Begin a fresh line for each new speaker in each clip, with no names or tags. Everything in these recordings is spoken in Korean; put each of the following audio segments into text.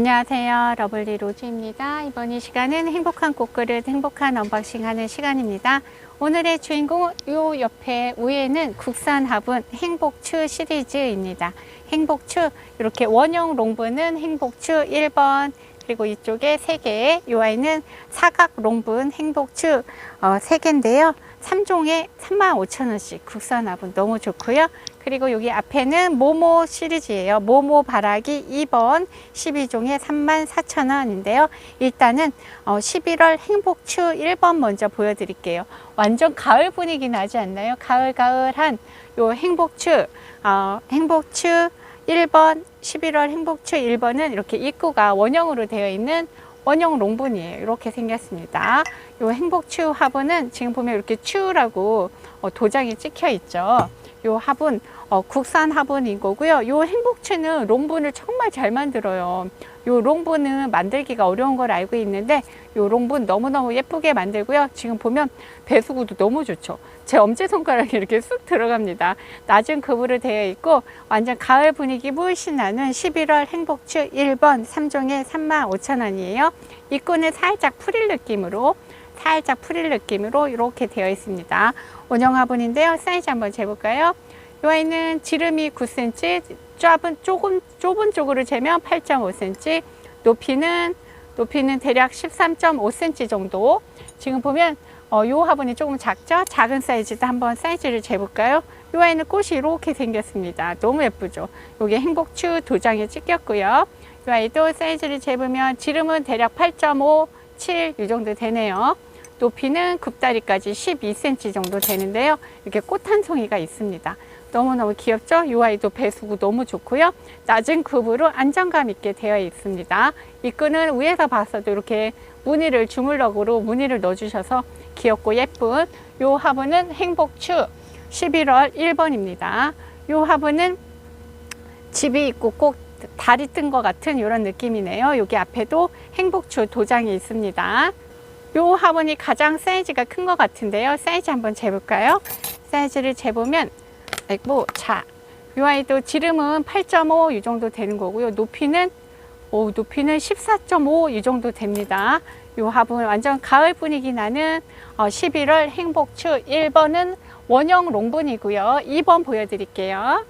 안녕하세요. 러블리 로즈입니다. 이번 이 시간은 행복한 꽃그릇, 행복한 언박싱 하는 시간입니다. 오늘의 주인공은 요 옆에 위에는 국산 화분 행복추 시리즈입니다. 행복추 이렇게 원형 롱분은 행복추 1번 그리고 이쪽에 3개 이 아이는 사각 롱분 행복추 어, 3개인데요. 3종에 35,000원씩 국산 화분 너무 좋고요. 그리고 여기 앞에는 모모 시리즈예요. 모모 바라기 2번 12종에 34,000원인데요. 일단은 어, 11월 행복추 1번 먼저 보여드릴게요. 완전 가을 분위기 나지 않나요? 가을 가을한 요 행복추 어, 행복추 1번 11월 행복추 1번은 이렇게 입구가 원형으로 되어 있는 원형 롱분이에요. 이렇게 생겼습니다. 이 행복추 화분은 지금 보면 이렇게 추라고 어, 도장이 찍혀 있죠. 이 화분 어, 국산 화분인 거고요. 이 행복추는 롱분을 정말 잘 만들어요. 이 롱분은 만들기가 어려운 걸 알고 있는데 이 롱분 너무너무 예쁘게 만들고요. 지금 보면 배수구도 너무 좋죠. 제 엄지손가락이 이렇게 쑥 들어갑니다. 낮은 급으로 되어 있고 완전 가을 분위기 물씬 나는 11월 행복추 1번 3종에 35,000원이에요. 입구는 살짝 프릴 느낌으로 살짝 프릴 느낌으로 이렇게 되어 있습니다. 원형 화분인데요. 사이즈 한번 재볼까요? 이 아이는 지름이 9cm, 좁은 조금 좁은 쪽으로 재면 8.5cm, 높이는 높이는 대략 13.5cm 정도. 지금 보면 어, 요 화분이 조금 작죠? 작은 사이즈도 한번 사이즈를 재볼까요? 이 아이는 꽃이 이렇게 생겼습니다. 너무 예쁘죠? 여기 행복추 도장에 찍혔고요. 이 아이도 사이즈를 재보면 지름은 대략 8.5, 7 이 정도 되네요. 높이는 굽다리까지 12cm 정도 되는데요. 이렇게 꽃 한 송이가 있습니다. 너무너무 귀엽죠? 이 아이도 배수구 너무 좋고요. 낮은 급으로 안정감 있게 되어 있습니다. 입구는 위에서 봤어도 이렇게 무늬를 주물럭으로 무늬를 넣어주셔서 귀엽고 예쁜 이 화분은 행복추 11월 1번입니다. 이 화분은 집이 있고 꼭 달이 뜬것 같은 이런 느낌이네요. 여기 앞에도 행복추 도장이 있습니다. 이 화분이 가장 사이즈가 큰 것 같은데요. 사이즈 한번 재볼까요? 사이즈를 재보면 아이고 자, 이 아이도 지름은 8.5 이 정도 되는 거고요. 높이는 오, 높이는 14.5 이 정도 됩니다. 이 화분 완전 가을 분위기 나는 어, 11월 행복추 1번은 원형 롱분이고요. 2번 보여드릴게요.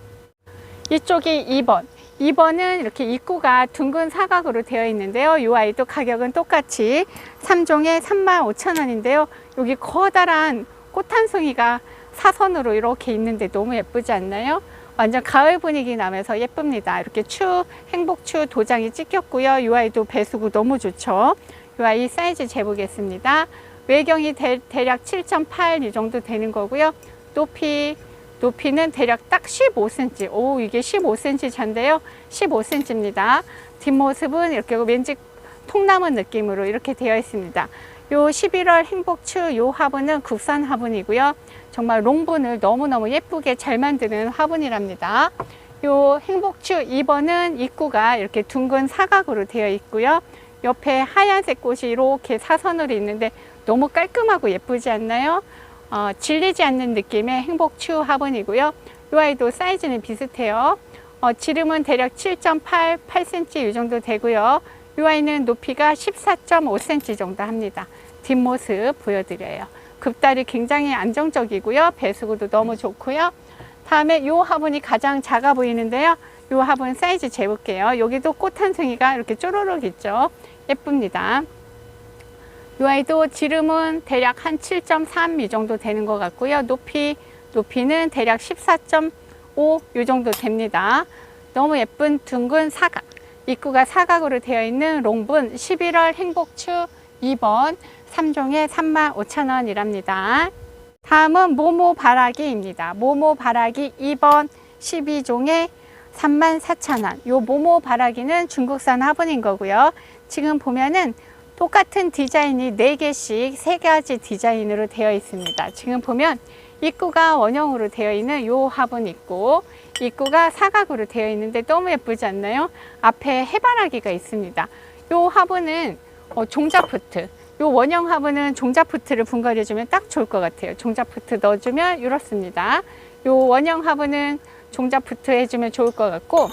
이쪽이 2번. 2번은 이렇게 입구가 둥근 사각으로 되어 있는데요. 이 아이도 가격은 똑같이 3종에 35,000원인데요. 여기 커다란 꽃 한 송이가 사선으로 이렇게 있는데 너무 예쁘지 않나요? 완전 가을 분위기 나면서 예쁩니다. 이렇게 추, 행복추 도장이 찍혔고요. 이 아이도 배수구 너무 좋죠. 이 아이 사이즈 재보겠습니다. 외경이 대, 략7.8 이 정도 되는 거고요. 높이 높이는 대략 딱 15cm. 오, 이게 15cm 잔데요. 15cm입니다. 뒷모습은 이렇게 왠지 통나무 느낌으로 이렇게 되어 있습니다. 요 11월 행복추 요 화분은 국산 화분이고요. 정말 롱분을 너무너무 예쁘게 잘 만드는 화분이랍니다. 요 행복추 2번은 입구가 이렇게 둥근 사각으로 되어 있고요. 옆에 하얀색 꽃이 이렇게 사선으로 있는데 너무 깔끔하고 예쁘지 않나요? 어, 질리지 않는 느낌의 행복추 화분이고요. 이 아이도 사이즈는 비슷해요. 어, 지름은 대략 7.8, 8cm 이 정도 되고요. 이 아이는 높이가 14.5cm 정도 합니다. 뒷모습 보여드려요. 급달이 굉장히 안정적이고요. 배수구도 너무 좋고요. 다음에 이 화분이 가장 작아 보이는데요. 이 화분 사이즈 재볼게요. 여기도 꽃 한 송이가 이렇게 쪼로록 있죠. 예쁩니다. 이 아이도 지름은 대략 한 7.3 이 정도 되는 것 같고요. 높이, 높이는 대략 14.5 이 정도 됩니다. 너무 예쁜 둥근 사각. 입구가 사각으로 되어 있는 롱분 11월 행복추 2번 3종에 35,000원이랍니다. 다음은 모모 바라기입니다. 모모 바라기 2번 12종에 34,000원. 요 모모 바라기는 중국산 화분인 거고요. 지금 보면은 똑같은 디자인이 4개씩 3가지 디자인으로 되어 있습니다. 지금 보면 입구가 원형으로 되어 있는 요 화분 있고 입구가 사각으로 되어 있는데 너무 예쁘지 않나요? 앞에 해바라기가 있습니다. 요 화분은 어, 종자푸트 요 원형 화분은 종자푸트를 분갈이 해주면 딱 좋을 것 같아요. 종자푸트 넣어주면 이렇습니다. 요 원형 화분은 종자푸트 해주면 좋을 것 같고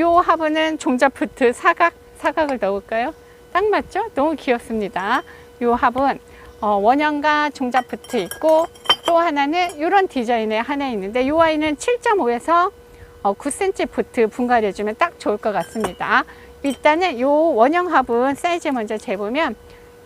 요 화분은 종자푸트 사각 사각을 넣을까요? 딱 맞죠? 너무 귀엽습니다. 이 합은 어, 원형과 종잡 붙어 있고 또 하나는 이런 디자인에 하나 있는데 이 아이는 7.5에서 어, 9cm 부트 분갈해주면 딱 좋을 것 같습니다. 일단은 이 원형 합은 사이즈 먼저 재보면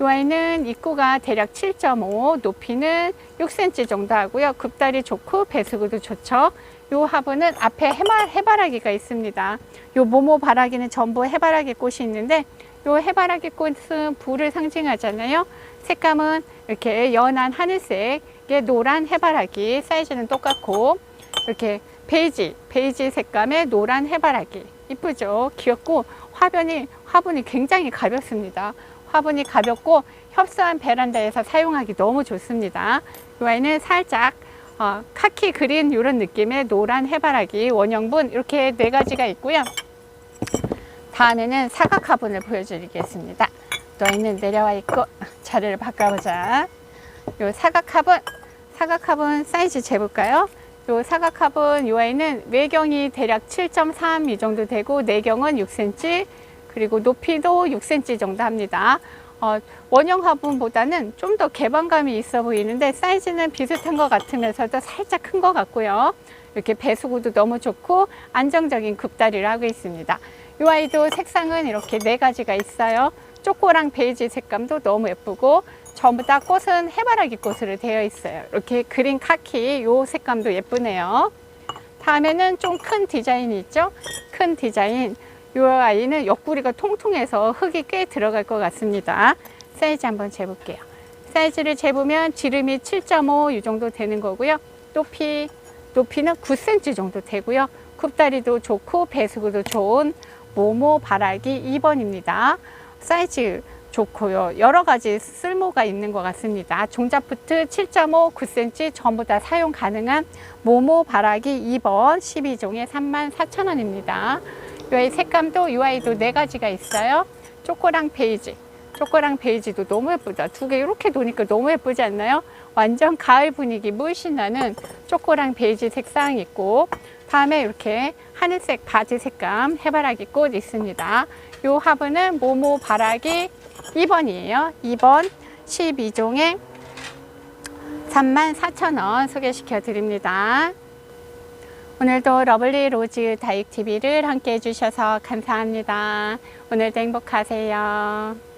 이 아이는 입구가 대략 7.5, 높이는 6cm 정도 하고요. 급다리 좋고 배수구도 좋죠. 이 화분은 앞에 해발, 해바라기가 있습니다. 이 모모 바라기는 전부 해바라기 꽃이 있는데 이 해바라기 꽃은 불을 상징하잖아요. 색감은 이렇게 연한 하늘색의 노란 해바라기 사이즈는 똑같고 이렇게 베이지, 베이지 색감의 노란 해바라기 이쁘죠? 귀엽고 화분이 화분이 굉장히 가볍습니다. 화분이 가볍고 협소한 베란다에서 사용하기 너무 좋습니다. 이 아이는 살짝 어, 카키 그린 이런 느낌의 노란 해바라기 원형분 이렇게 네 가지가 있고요. 다음에는 사각 화분을 보여드리겠습니다. 너희는 내려와 있고 자리를 바꿔보자. 요 사각 화분, 사각 화분 사이즈 재볼까요? 요 사각 화분 요 아이는 외경이 대략 7.3 이 정도 되고 내경은 6cm 그리고 높이도 6cm 정도 합니다. 어, 원형 화분보다는 좀 더 개방감이 있어 보이는데 사이즈는 비슷한 것 같으면서도 살짝 큰 것 같고요. 이렇게 배수구도 너무 좋고 안정적인 급다리를 하고 있습니다. 이 아이도 색상은 이렇게 네 가지가 있어요. 쪼꼬랑 베이지 색감도 너무 예쁘고 전부 다 꽃은 해바라기 꽃으로 되어 있어요. 이렇게 그린 카키 이 색감도 예쁘네요. 다음에는 좀 큰 디자인이 있죠. 큰 디자인. 이 아이는 옆구리가 통통해서 흙이 꽤 들어갈 것 같습니다. 사이즈 한번 재볼게요. 사이즈를 재보면 지름이 7.5 이 정도 되는 거고요. 높이, 높이는 9cm 정도 되고요. 굽다리도 좋고 배수구도 좋은 모모 바라기 2번입니다. 사이즈 좋고요. 여러 가지 쓸모가 있는 것 같습니다. 종자푸트 7.5, 9cm 전부 다 사용 가능한 모모 바라기 2번 12종에 34,000원입니다. 이 아이 색감도 이 아이도 네 가지가 있어요. 초코랑 베이지. 초코랑 베이지도 너무 예쁘다. 두 개 이렇게 놓으니까 너무 예쁘지 않나요? 완전 가을 분위기 물씬 나는 초코랑 베이지 색상 있고 다음에 이렇게 하늘색 바지 색감 해바라기 꽃 있습니다. 이 화분은 모모 바라기 2번이에요. 2번 12종에 34,000원 소개시켜 드립니다. 오늘도 러블리 로즈 다육TV를 함께 해주셔서 감사합니다. 오늘도 행복하세요.